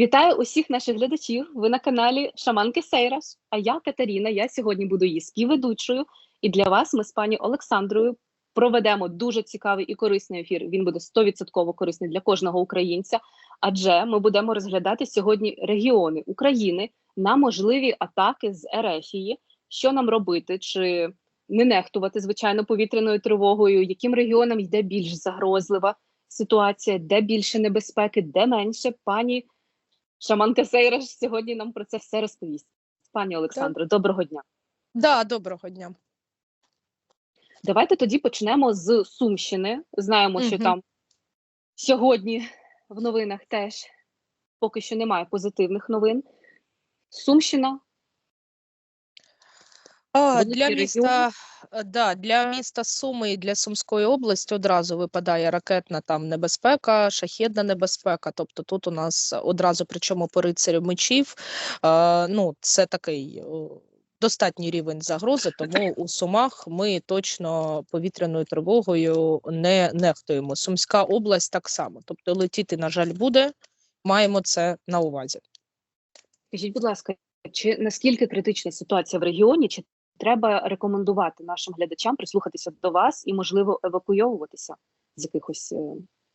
Вітаю усіх наших глядачів. Ви на каналі Шаманки Сейрас. А я Катерина. Я сьогодні буду її співведучою. І для вас ми з пані Олександрою проведемо дуже цікавий і корисний ефір. Він буде 100% корисний для кожного українця. Адже ми будемо розглядати сьогодні регіони України на можливі атаки з Ерефії. Що нам робити? Чи не нехтувати звичайно повітряною тривогою? Яким регіонам йде більш загрозлива ситуація, де більше небезпеки, де менше пані? Шаманка Сейраш сьогодні нам про це все розповість. Пані Олександро, доброго дня. Да, доброго дня. Давайте тоді почнемо з Сумщини. Знаємо, що там сьогодні в новинах теж поки що немає позитивних новин. Сумщина. А, для міста, е, да, для міста Суми і для Сумської області одразу випадає ракетна там небезпека, шахідна небезпека. Тобто тут у нас одразу, причому по рицарю мечів, е, ну це такий достатній рівень загрози, тому у Сумах ми точно повітряною тривогою не нехтуємо. Сумська область так само. Тобто летіти, на жаль, буде. Маємо це на увазі. Скажіть, будь ласка, чи наскільки критична ситуація в регіоні? Чи треба рекомендувати нашим глядачам прислухатися до вас і, можливо, евакуйовуватися з якихось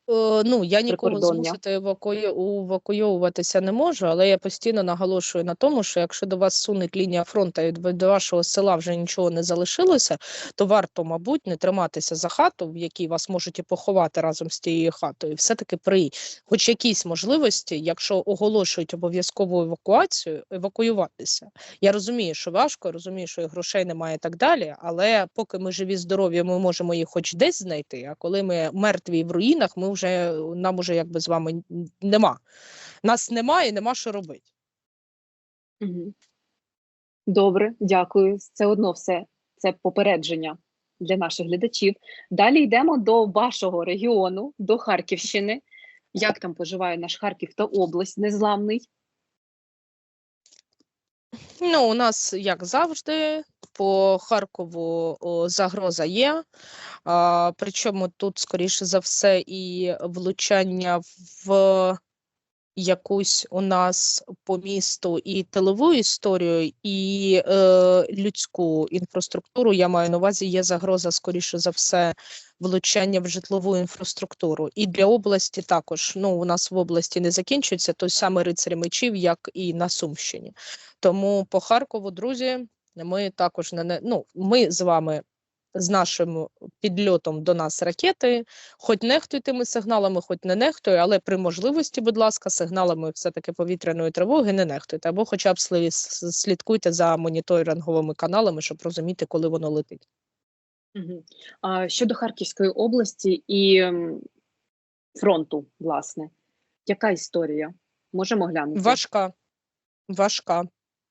е, Ну, я нікого змусити евакую... евакуйовуватися не можу, але я постійно наголошую на тому, що якщо до вас сунуть лінія фронту і до вашого села вже нічого не залишилося, то варто, мабуть, не триматися за хату, в якій вас можуть і поховати разом з тією хатою. І все-таки при хоч якійсь можливості, якщо оголошують обов'язкову евакуацію, евакуюватися. Я розумію, що важко, розумію, що і грошей немає і так далі. Але поки ми живі, здорові, ми можемо їх хоч десь знайти. А коли ми мертві в руїнах, ми вже нам уже якби з вами нема. Нас немає, і нема що робити. Добре, дякую. Це одно все це попередження для наших глядачів. Далі йдемо до вашого регіону, до Харківщини. Як там поживає наш Харків та область незламний? Ну, у нас, як завжди, по Харкову загроза є. Причому тут, скоріше за все, і влучання в якусь у нас по місту і тилову історію, і е, людську інфраструктуру. Я маю на увазі, є загроза, скоріше за все, влучання в житлову інфраструктуру. І для області також. Ну, у нас в області не закінчується той самий рицарь мечів, як і на Сумщині. Тому по Харкову, друзі, ми також не не- ну, ми з вами. З нашим підльотом до нас ракети, хоч нехтуйте ми сигналами, хоч не нехтує, але при можливості, будь ласка, сигналами все-таки повітряної тривоги не нехтуйте, або хоча б слідкуйте за моніторинговими каналами, щоб розуміти, коли воно летить. А щодо Харківської області і фронту, власне, яка історія? Можемо глянути? Важка, важка.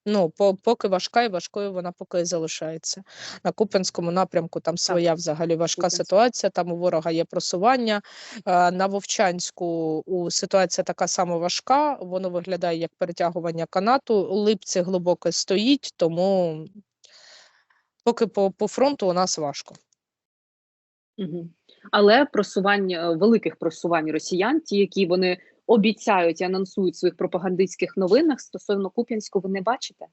Ну, поки важка і важкою вона поки і залишається. На Куп'янському напрямку там своя взагалі важка Куп'янськ. ситуація, там у ворога є просування. Е, На Вовчанську у ситуація така сама важка, воно виглядає як перетягування канату. У Липці глибоко стоїть, тому поки по, по фронту у нас важко. Угу. Але просування е, великих просувань росіян, ті, які вони обіцяють і анонсують в своїх пропагандистських новинах стосовно Куп'янську, ви не бачите?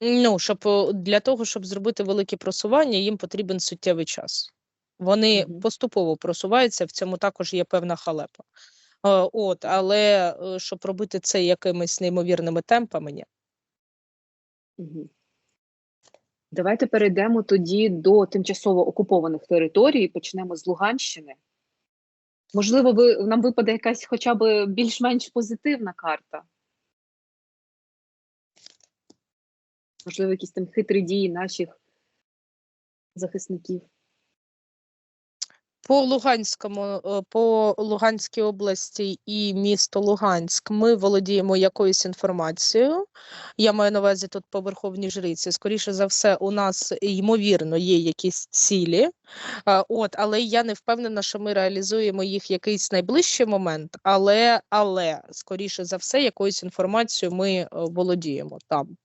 Ну, щоб е, для того, щоб зробити велике просування, їм потрібен суттєвий час. Вони Мгм. поступово просуваються, в цьому також є певна халепа. Е, От, але е, щоб робити це якимись неймовірними темпами, ні. Угу. Давайте перейдемо тоді до тимчасово окупованих територій. Почнемо з Луганщини. Можливо, ви нам випаде якась хоча б більш-менш позитивна карта. Можливо, якісь там хитрі дії наших захисників. По Луганському, е, по Луганській області і місто Луганськ ми володіємо якоюсь інформацією. Я маю на увазі тут по Верховній Жриці. Скоріше за все, у нас ймовірно є якісь цілі. Е, От, але я не впевнена, що ми реалізуємо їх якийсь найближчий момент. Але, але скоріше за все, якоюсь інформацією ми е, володіємо там.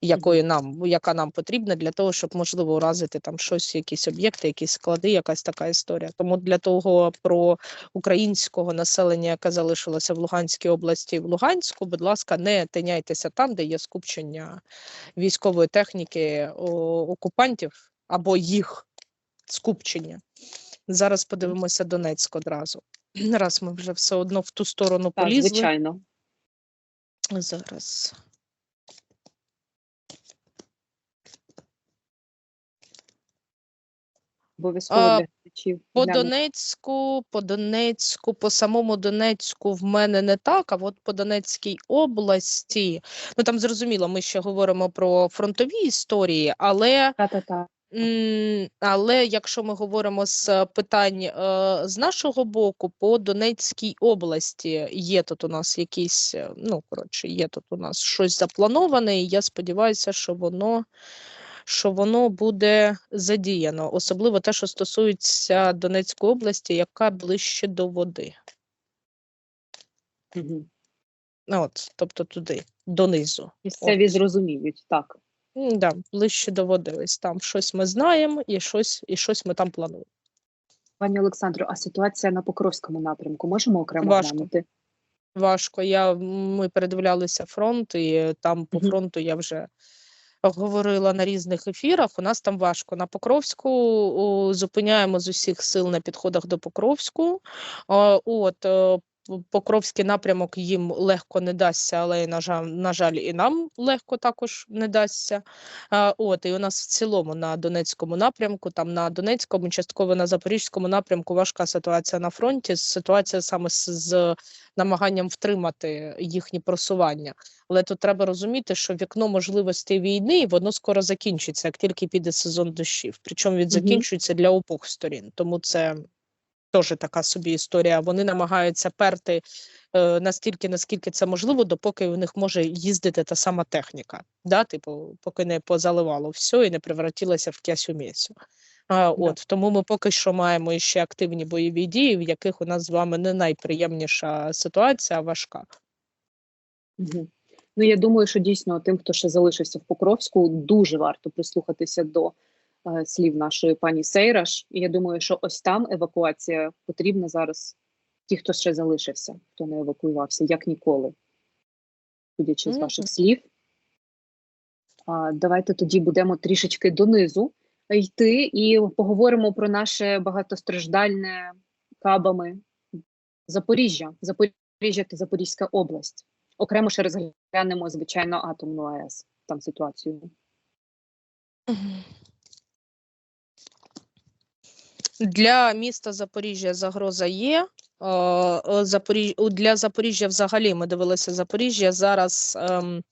Якої нам, яка нам потрібна для того, щоб можливо уразити там щось, якісь об'єкти, якісь склади, якась така історія. Тому для того про українського населення, яке залишилося в Луганській області, і в Луганську, будь ласка, не тиняйтеся там, де є скупчення військової техніки окупантів або їх скупчення. Зараз подивимося Донецьк одразу. Раз ми вже все одно в ту сторону Так, полізли. звичайно. Зараз. Обов'язково для глядачів. По. Донецьку, по Донецьку, по самому Донецьку в мене не так, а от по Донецькій області, ну там зрозуміло, ми ще говоримо про фронтові історії, але Та-та-та. Але якщо ми говоримо з питань е, з нашого боку, по Донецькій області є тут у нас якісь, е, ну коротше, є тут у нас щось заплановане, і я сподіваюся, що воно, що воно буде задіяно, особливо те, що стосується Донецької області, яка ближче до води. Угу. От, тобто туди, донизу. Місцеві От. зрозуміють, так. Да, ближче до води. Ось там щось ми знаємо, і щось, і щось ми там плануємо. Пані Олександро, а ситуація на Покровському напрямку можемо окремо Важко. глянути? Важко. Я, ми передивлялися фронт, і там по фронту я вже говорила на різних ефірах. У нас там важко. На Покровську зупиняємо з усіх сил на підходах до Покровську. От е, Покровський напрямок їм легко не дасться, але на жаль, на жаль, і нам легко також не дасться. От і у нас в цілому на Донецькому напрямку, там на Донецькому, частково на Запорізькому напрямку важка ситуація на фронті. Ситуація саме з, з намаганням втримати їхні просування. Але тут треба розуміти, що вікно можливостей війни воно скоро закінчиться, як тільки піде сезон дощів. Причому він закінчується для обох сторін. Тому це теж така собі історія. Вони намагаються перти е, настільки, наскільки це можливо, допоки в них може їздити та сама техніка. Да? Типу, поки не позаливало все і не превратилося в кясю мєсю. А, от тому ми поки що маємо ще активні бойові дії, в яких у нас з вами не найприємніша ситуація, а важка. Угу. Ну, я думаю, що дійсно тим, хто ще залишився в Покровську, дуже варто прислухатися до слів нашої пані Сейраш. І я думаю, що ось там евакуація потрібна зараз. Ті, хто ще залишився, хто не евакуювався, як ніколи, судячи з ваших слів. А, давайте тоді будемо трішечки донизу йти і поговоримо про наше багатостраждальне кабами Запоріжжя, Запоріжжя та Запорізька область. Окремо ще розглянемо, звичайно, атомну АЕС, там ситуацію. Для міста Запоріжжя загроза є. Е, е, Для Запоріжжя взагалі ми дивилися Запоріжжя зараз. ем,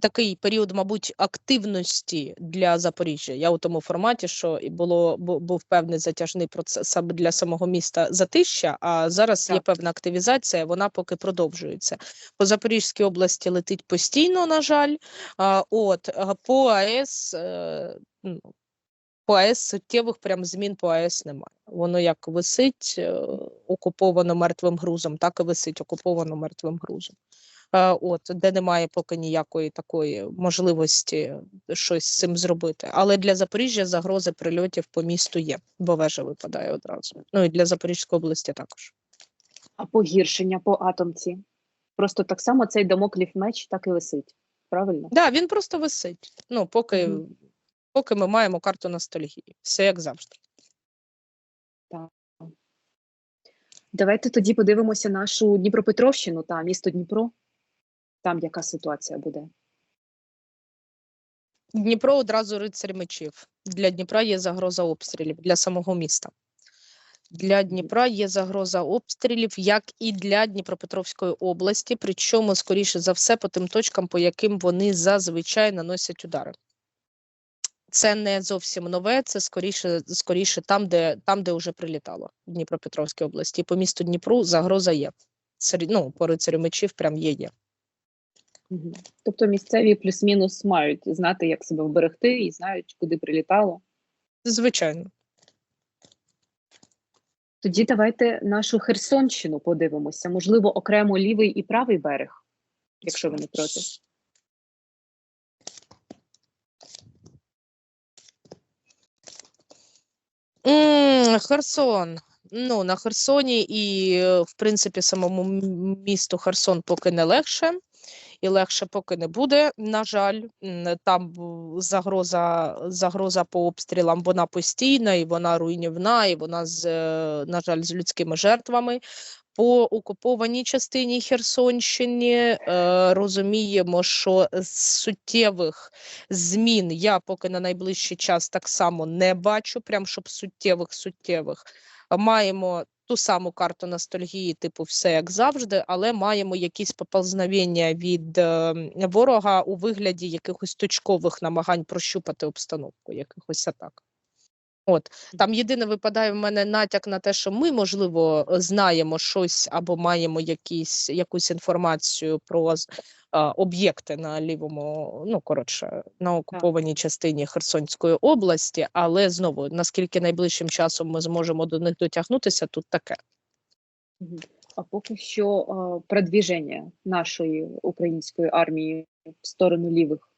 Такий період, мабуть, активності для Запоріжжя. Я у тому форматі, що і було був певний затяжний процес для самого міста затища. А зараз є певна активізація. Вона поки продовжується. По Запорізькій області летить постійно, на жаль. От по АЕС е, ну, по АЕС суттєвих прям змін по АЕС немає. Воно як висить е, окуповано мертвим грузом, так і висить окуповано мертвим грузом. Е, От де немає поки ніякої такої можливості щось з цим зробити. Але для Запоріжжя загрози прильотів по місту є, бо вежа випадає одразу. Ну і для Запорізької області також. А погіршення по атомці. Просто так само цей дамоклів меч так і висить. Правильно? Да, він просто висить. Ну, поки, Мгм. Поки ми маємо карту ностальгії. Все як завжди. Давайте тоді подивимося нашу Дніпропетровщину та місто Дніпро. Там яка ситуація буде? Дніпро одразу рицарь мечів. Для Дніпра є загроза обстрілів для самого міста. Для Дніпра є загроза обстрілів, як і для Дніпропетровської області, причому, скоріше за все, по тим точкам, по яким вони зазвичай наносять удари. Це не зовсім нове, це скоріше, скоріше там, де, там, де вже прилітало в Дніпропетровській області. По місту Дніпру загроза є. Серед- Ну, по рицарю мечів прям є є. Тобто місцеві плюс-мінус мають знати, як себе вберегти, і знають, куди прилітало. Звичайно. Тоді давайте нашу Херсонщину подивимося. Можливо, окремо лівий і правий берег, якщо ви не проти. Херсон. Ну, на Херсоні і, е, в принципі, самому місту Херсон поки не легше, і легше поки не буде. На жаль, там загроза, загроза по обстрілам вона постійна, і вона руйнівна, і вона з, е, на жаль, з людськими жертвами. По окупованій частині Херсонщини е, розуміємо, що суттєвих змін я поки на найближчий час так само не бачу, прям щоб суттєвих суттєвих. Маємо ту саму карту ностальгії, типу, все як завжди, але маємо якісь поползновення від е, ворога у вигляді якихось точкових намагань прощупати обстановку, якихось атак. От там єдине випадає в мене натяк на те, що ми, можливо, знаємо щось або маємо якісь, якусь інформацію про а, об'єкти на лівому, ну коротше, на окупованій частині Херсонської області, але знову наскільки найближчим часом ми зможемо до них дотягнутися, тут таке. А поки що а, продвіження нашої української армії в сторону лівих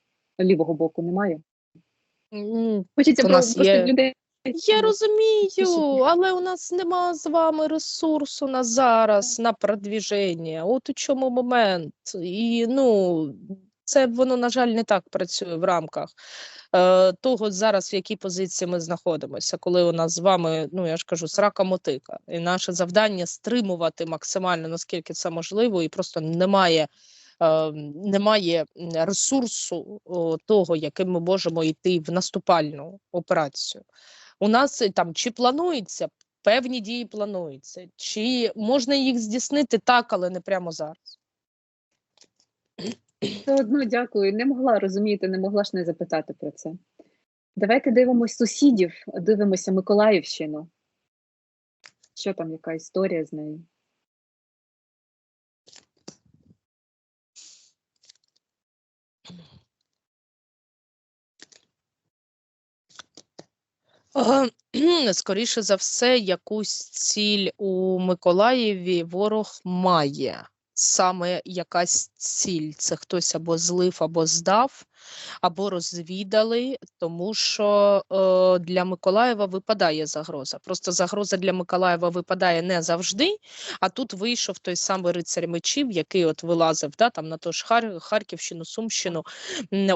лівого боку немає. Хочеться У про- нас просто є- людей. Я розумію, але у нас нема з вами ресурсу на зараз на продвіження. От у чому момент. І ну це воно, на жаль, не так працює в рамках е, того зараз, в якій позиції ми знаходимося, коли у нас з вами, ну я ж кажу, срака мотика. І наше завдання стримувати максимально наскільки це можливо, і просто немає. е, Немає ресурсу того, яким ми можемо йти в наступальну операцію. У нас е, там чи планується певні дії плануються, чи можна їх здійснити так, але не прямо зараз. Все одно дякую. Не могла розуміти, не могла ж не запитати про це. Давайте дивимось сусідів, дивимося Миколаївщину. Що там, яка історія з нею? Скоріше за все, якусь ціль у Миколаєві ворог має. Саме якась ціль. Це хтось або злив, або здав, або розвідали, тому що е, для Миколаєва випадає загроза. Просто загроза для Миколаєва випадає не завжди. А тут вийшов той самий рицарь мечів, який от вилазив да, там на ту ж Хар... Харківщину, Сумщину,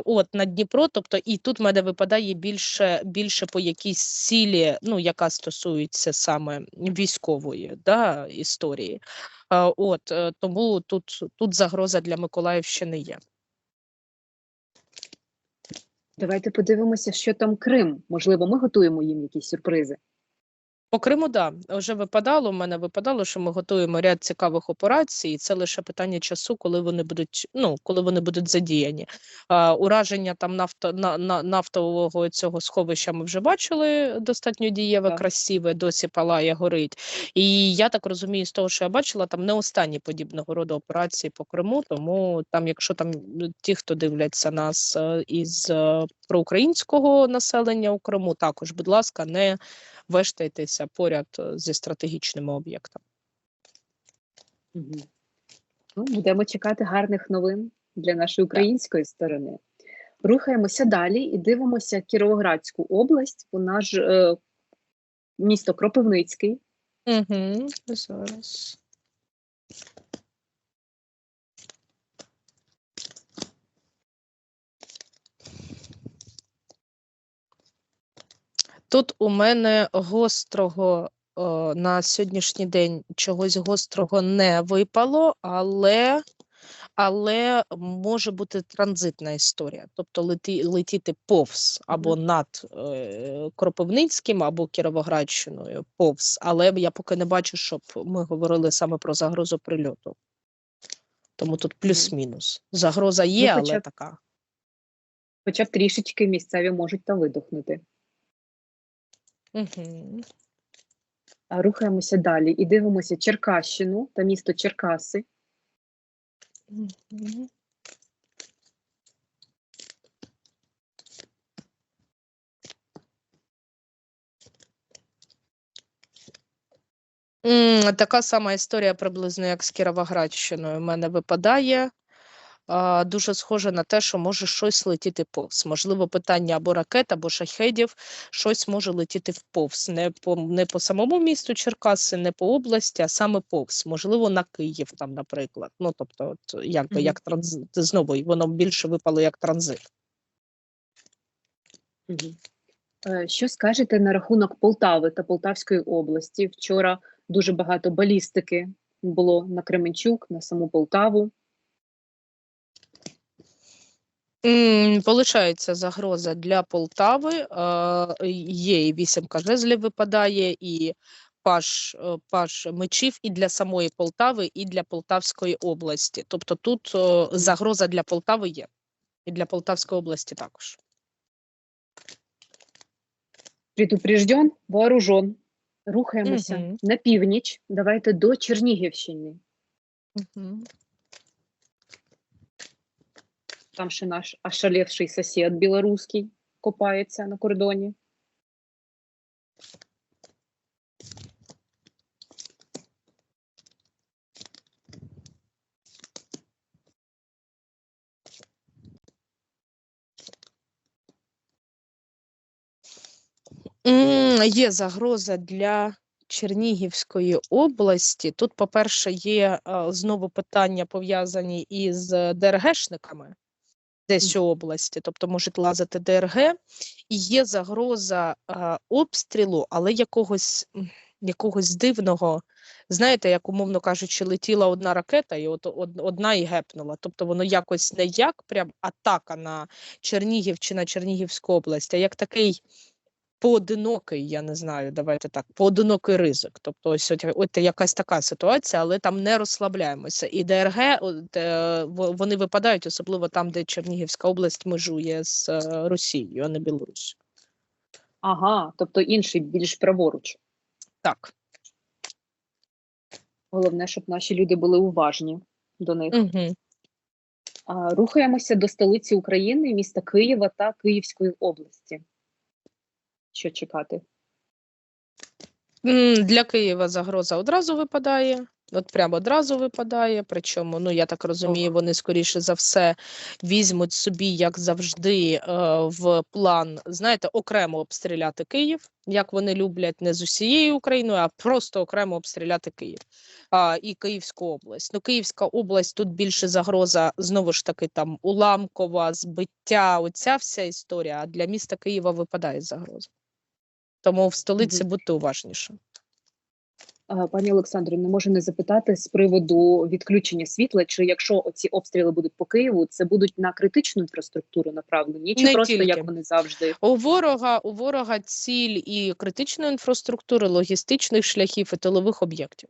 от на Дніпро. Тобто, і тут в мене випадає більше, більше по якійсь цілі, ну яка стосується саме військової да, історії. Е, От е, тому тут, тут загроза для Миколаївщини є. Давайте подивимося, що там Крим. Можливо, ми готуємо їм якісь сюрпризи. По Криму, да, вже випадало. У мене випадало, що ми готуємо ряд цікавих операцій, і це лише питання часу, коли вони будуть, ну коли вони будуть задіяні. А, ураження там нафто, на, на, нафтового цього сховища ми вже бачили достатньо дієве, Так. красиве, досі палає, горить. І я так розумію, з того, що я бачила, там не останні подібного роду операції по Криму. Тому там, якщо там ну, ті, хто дивляться нас е, із е, проукраїнського населення у Криму, також, будь ласка, не вештайтеся поряд е, зі стратегічними об'єктами. Ну, будемо чекати гарних новин для нашої української сторони. Рухаємося далі і дивимося Кіровоградську область. Вона ж е, місто Кропивницький. Угу, зараз. Тут у мене гострого е, на сьогоднішній день чогось гострого не випало, але, але може бути транзитна історія. Тобто леті, летіти повз або над е, Кропивницьким, або Кіровоградщиною повз. Але я поки не бачу, щоб ми говорили саме про загрозу прильоту. Тому тут плюс-мінус. Загроза є, Ну, хоча але така. Хоча б трішечки місцеві можуть та видохнути. Угу. Рухаємося далі і дивимося Черкащину та місто Черкаси. Мгм. Така сама історія приблизно, як з Кіровоградщиною. У мене випадає. Дуже схоже на те, що може щось летіти повз. Можливо, питання або ракет, або шахедів, щось може летіти вповз. Не по, не по самому місту Черкаси, не по області, а саме повз. Можливо, на Київ, там, наприклад. Ну, тобто, от, якби Мгм. як транзит. Знову воно більше випало як транзит. Мгм. Е, Що скажете на рахунок Полтави та Полтавської області? Вчора дуже багато балістики було на Кременчук, на саму Полтаву. М, Получається загроза для Полтави. Є і вісімка жезлів випадає, і паш, е, паш мечів і для самої Полтави, і для Полтавської області. Тобто тут е, загроза для Полтави є, і для Полтавської області також. Предупрежден, вооружен. Рухаємося Мгм. на північ. Давайте до Чернігівщини. Угу. Там ще наш ошалевший сусід білоруський копається на кордоні. Є загроза для Чернігівської області. Тут, по-перше, є е, знову питання пов'язані із ДРГшниками десь у області, тобто можуть лазити ДРГ, і є загроза е, обстрілу, але якогось, якогось дивного. Знаєте, як умовно кажучи, летіла одна ракета, і от од- одна і гепнула. Тобто воно якось не як прям атака на Чернігів чи на Чернігівську область, а як такий поодинокий, я не знаю, давайте так, поодинокий ризик. Тобто, ось от, якась така ситуація, але там не розслабляємося. І ДРГ от, вони випадають, особливо там, де Чернігівська область межує з е, Росією, а не Білорусь. Ага, тобто інший більш праворуч. Так. Головне, щоб наші люди були уважні до них. Угу. Рухаємося до столиці України, міста Києва та Київської області. Що чекати? Для Києва загроза одразу випадає. От прямо одразу випадає. Причому, ну я так розумію, вони скоріше за все візьмуть собі, як завжди, е, в план, знаєте, окремо обстріляти Київ, як вони люблять не з усією Україною, а просто окремо обстріляти Київ а, і Київську область. Ну, Київська область тут більше загроза знову ж таки там уламкова, збиття, оця вся історія. А для міста Києва випадає загроза. Тому в столиці Мгм. будьте уважніше. Пані Олександрівно, можу не запитати з приводу відключення світла, чи якщо оці обстріли будуть по Києву, це будуть на критичну інфраструктуру направлені, чи Не просто тільки. як вони завжди? У ворога у ворога ціль і критичної інфраструктури, логістичних шляхів і тилових об'єктів.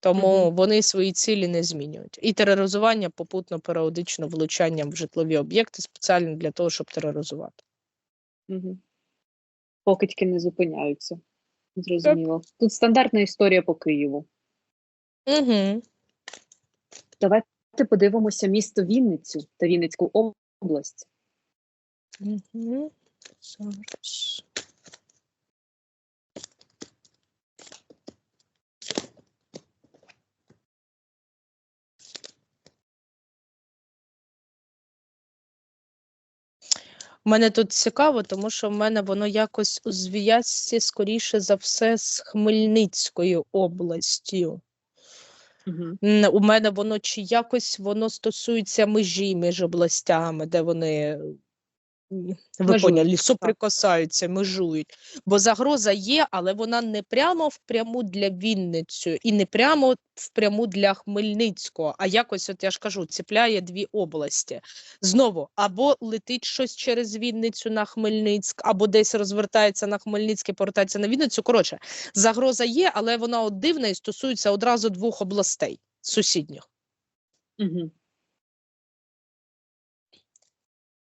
Тому Мгм. вони свої цілі не змінюють. І тероризування попутно періодично влучанням в житлові об'єкти спеціально для того, щоб тероризувати. Угу. Покидьки не зупиняються. Зрозуміло. Тут стандартна історія по Києву. Угу. Давайте подивимося місто Вінницю та Вінницьку область. Угу. Зараз. Мене тут цікаво, тому що в мене воно якось у зв'язці, скоріше за все, з Хмельницькою областю. Угу. У мене воно чи якось воно стосується межі між областями, де вони ви поняли, соприкасаються, межують. Бо загроза є, але вона не прямо впряму для Вінницю і не прямо впряму для Хмельницького, а якось, от я ж кажу, ціпляє дві області. Знову або летить щось через Вінницю на Хмельницьк, або десь розвертається на Хмельницьке, повертається на Вінницю. Коротше, загроза є, але вона от дивна і стосується одразу двох областей сусідніх. Угу.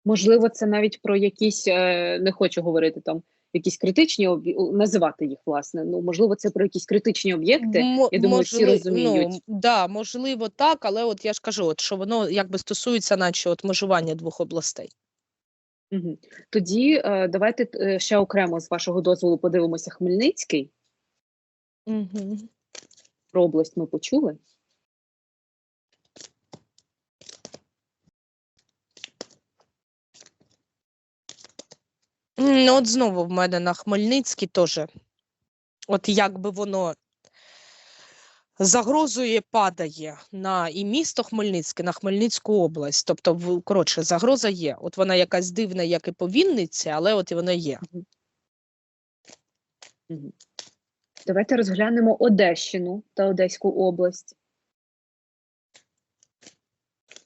Можливо, це навіть про якісь, е, не хочу говорити там, якісь критичні об'є- називати їх, власне. Ну, можливо, це про якісь критичні об'єкти. Мо- Я думаю, всі розуміють. Ну, да, можливо, так, але от я ж кажу, от, що воно якби стосується, наче от межування двох областей. Угу. Тоді е, давайте е, ще окремо з вашого дозволу подивимося Хмельницький. Угу. Про область ми почули. Ну, от знову в мене на Хмельницький теж. От як би воно загрозує, падає на і місто Хмельницьке, на Хмельницьку область. Тобто, коротше, загроза є. От вона якась дивна, як і по Вінниці, але от і вона є. Давайте розглянемо Одещину та Одеську область.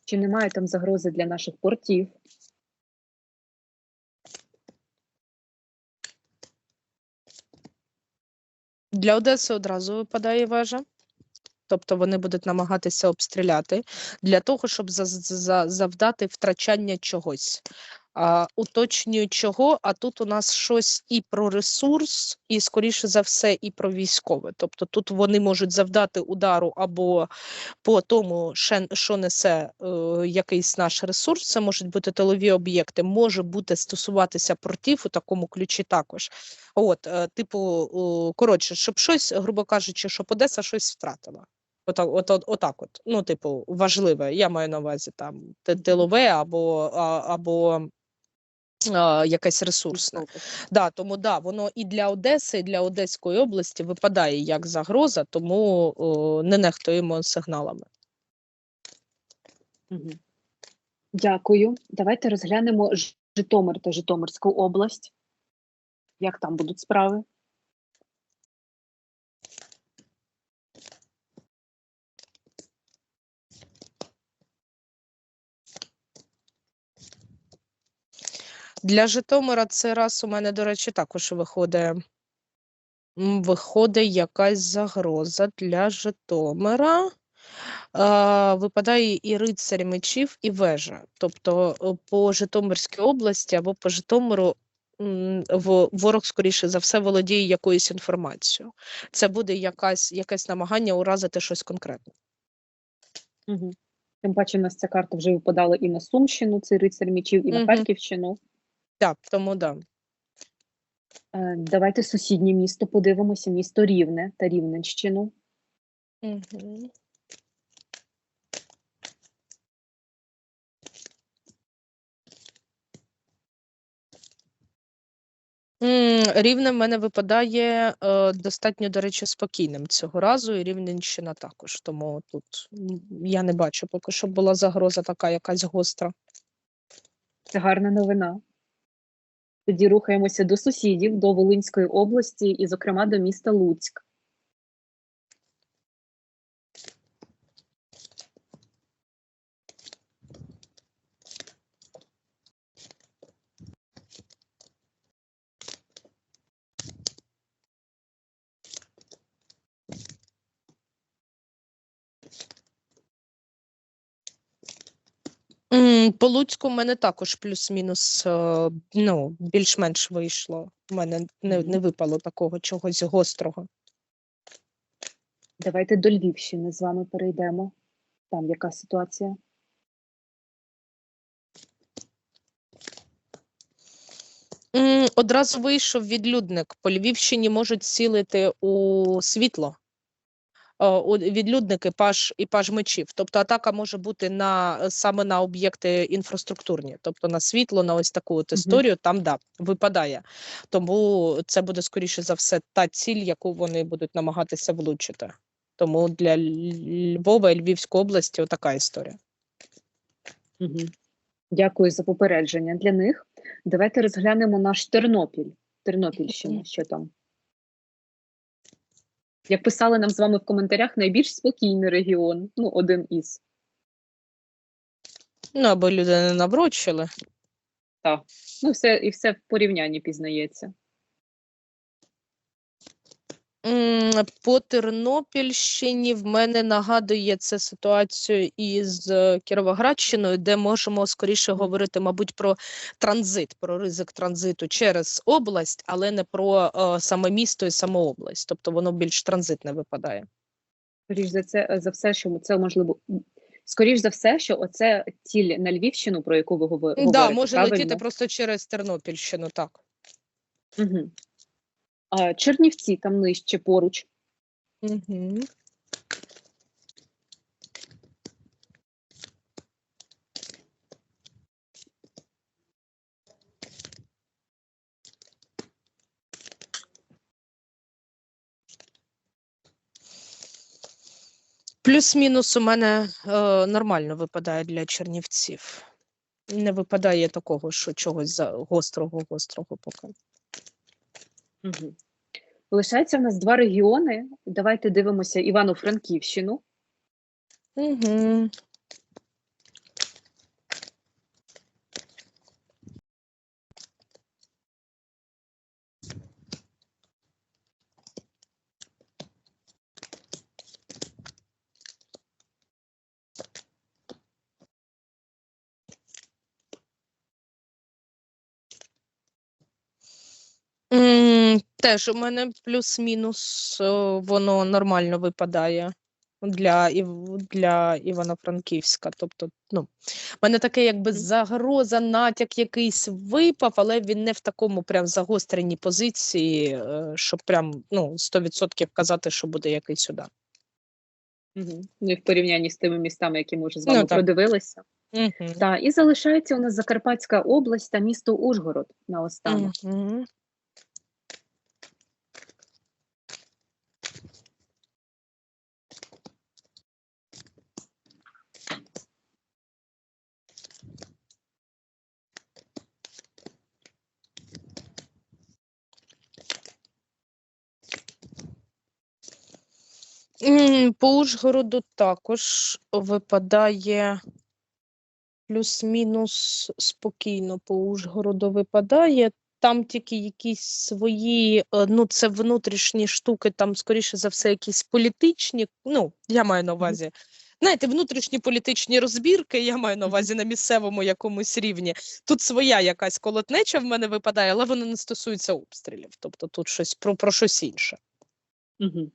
Чи немає там загрози для наших портів? Для Одеси одразу випадає вежа. Тобто вони будуть намагатися обстріляти для того, щоб за- за- завдати втрачання чогось. А, уточнюю чого, а тут у нас щось і про ресурс, і, скоріше за все, і про військове. Тобто тут вони можуть завдати удару або по тому, що несе е, якийсь наш ресурс, це можуть бути тилові об'єкти, може бути стосуватися портів у такому ключі також. От, е, типу, о, коротше, щоб щось, грубо кажучи, щоб Одеса щось втратила. Отак, от, от, отак от. Ну, типу, важливе. Я маю на увазі там тилове або, а, або якесь ресурсне. Да, тому да, воно і для Одеси, і для Одеської області випадає як загроза, тому о, не нехтуємо сигналами. Дякую. Давайте розглянемо Житомир та Житомирську область. Як там будуть справи? Для Житомира це раз у мене, до речі, також виходить. Виходить якась загроза для Житомира. Е, випадає і рицарь мечів, і вежа. Тобто е, по Житомирській області або по Житомиру ворог, скоріше за все, володіє якоюсь інформацією. Це буде якась, якесь намагання уразити щось конкретне. Угу. Тим паче, у нас ця карта вже випадала і на Сумщину, цей рицар мечів, і на Мгм. Харківщину. Так, тому да. Е, Давайте сусіднє місто подивимося, місто Рівне та Рівненщину. Угу. Рівне в мене випадає е, достатньо, до речі, спокійним цього разу, і Рівненщина також. Тому тут я не бачу поки що була загроза така якась гостра. Це гарна новина. Тоді рухаємося до сусідів, до Волинської області і, зокрема, до міста Луцьк. По Луцьку в мене також плюс-мінус е, ну, більш-менш вийшло. У мене не, не випало такого чогось гострого. Давайте до Львівщини з вами перейдемо. Там яка ситуація? Одразу вийшов відлюдник. По Львівщині можуть цілити у світло. Е, Відлюдники паж і паж мечів. Тобто атака може бути на саме на об'єкти інфраструктурні, тобто на світло, на ось таку от історію. Там да випадає. Тому це буде скоріше за все та ціль, яку вони будуть намагатися влучити. Тому для Львова і Львівської області отака історія. Угу. Дякую за попередження для них. Давайте розглянемо наш Тернопіль. Тернопільщина, що там? Як писали нам з вами в коментарях, найбільш спокійний регіон. Ну, один із. Ну аби люди не наброчили. Так. Ну, все, і все в порівнянні пізнається. По Тернопільщині в мене нагадує це ситуацію із е, Кіровоградщиною, де можемо скоріше говорити, мабуть, про транзит, про ризик транзиту через область, але не про е, саме місто і саму область. Тобто воно більш транзитне випадає. Скоріш за це за все, що це можливо. Скоріш за все, що оце ціль на Львівщину, про яку ви гово- говорите. Да, може правильно? летіти просто через Тернопільщину, так. Угу. Чернівці там нижче поруч. Угу. Плюс-мінус у мене е, нормально випадає для чернівців. Не випадає такого, що чогось за гострого-гострого поки. Угу. Лишається в нас два регіони. Давайте дивимося Івано-Франківщину. Угу. М, Теж у мене плюс-мінус е, воно нормально випадає для, для Івано-Франківська. Тобто, ну, в мене таке якби загроза, натяк якийсь випав, але він не в такому прям загостреній позиції, е, щоб прям ну, 100% казати, що буде якийсь удар. Угу. Ну і в порівнянні з тими містами, які ми вже з вами Ну, так. продивилися. Угу. Та і залишається у нас Закарпатська область та місто Ужгород наостанок. Угу. По Ужгороду також випадає плюс-мінус спокійно по Ужгороду випадає. Там тільки якісь свої, е, ну це внутрішні штуки, там, скоріше за все, якісь політичні. Ну, я маю на увазі. Знаєте, внутрішні політичні розбірки, я маю на увазі на місцевому якомусь рівні. Тут своя якась колотнеча в мене випадає, але вона не стосується обстрілів. Тобто тут щось про, про щось інше. Угу.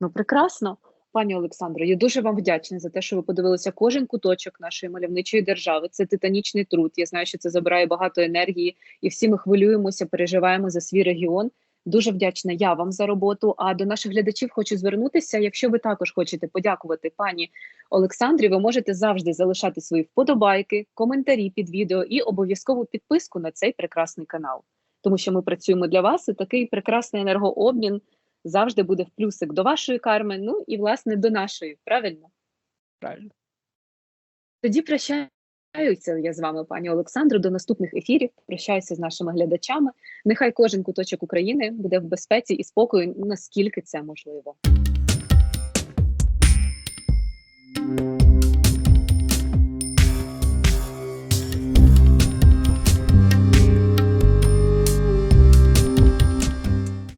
Ну, прекрасно. Пані Олександро, я дуже вам вдячна за те, що ви подивилися кожен куточок нашої мальовничої держави. Це титанічний труд. Я знаю, що це забирає багато енергії, і всі ми хвилюємося, переживаємо за свій регіон. Дуже вдячна я вам за роботу. А до наших глядачів хочу звернутися. Якщо ви також хочете подякувати пані Олександрі, ви можете завжди залишати свої вподобайки, коментарі під відео і обов'язкову підписку на цей прекрасний канал, тому що ми працюємо для вас і такий прекрасний енергообмін завжди буде в плюсик до вашої карми, ну і, власне, до нашої, правильно? Правильно. Тоді прощаю. Прощаюся я з вами, пані Олександру, до наступних ефірів. Прощаюся з нашими глядачами. Нехай кожен куточок України буде в безпеці і спокою, наскільки це можливо.